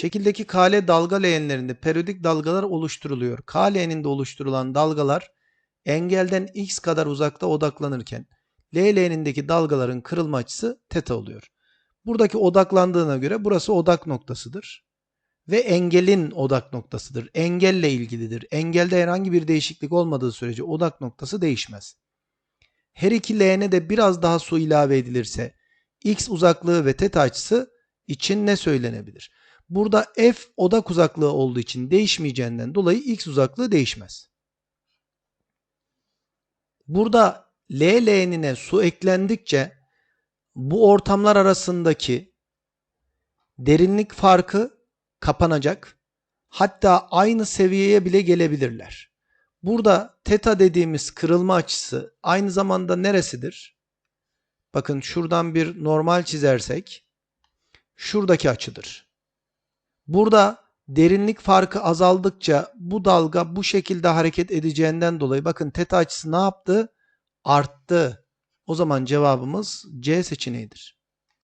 Şekildeki KL dalga leğenlerinde periyodik dalgalar oluşturuluyor. KL'nin oluşturulan dalgalar engelden x kadar uzakta odaklanırken LL'nindeki dalgaların kırılma açısı teta oluyor. Buradaki odaklandığına göre burası odak noktasıdır. Ve engelin odak noktasıdır. Engelle ilgilidir. Engelde herhangi bir değişiklik olmadığı sürece odak noktası değişmez. Her iki leğene de biraz daha su ilave edilirse x uzaklığı ve teta açısı için ne söylenebilir? Burada f odak uzaklığı olduğu için değişmeyeceğinden dolayı x uzaklığı değişmez. Burada L leğenine su eklendikçe bu ortamlar arasındaki derinlik farkı kapanacak. Hatta aynı seviyeye bile gelebilirler. Burada teta dediğimiz kırılma açısı aynı zamanda neresidir? Bakın şuradan bir normal çizersek şuradaki açıdır. Burada derinlik farkı azaldıkça bu dalga bu şekilde hareket edeceğinden dolayı bakın teta açısı ne yaptı? Arttı. O zaman cevabımız C seçeneğidir.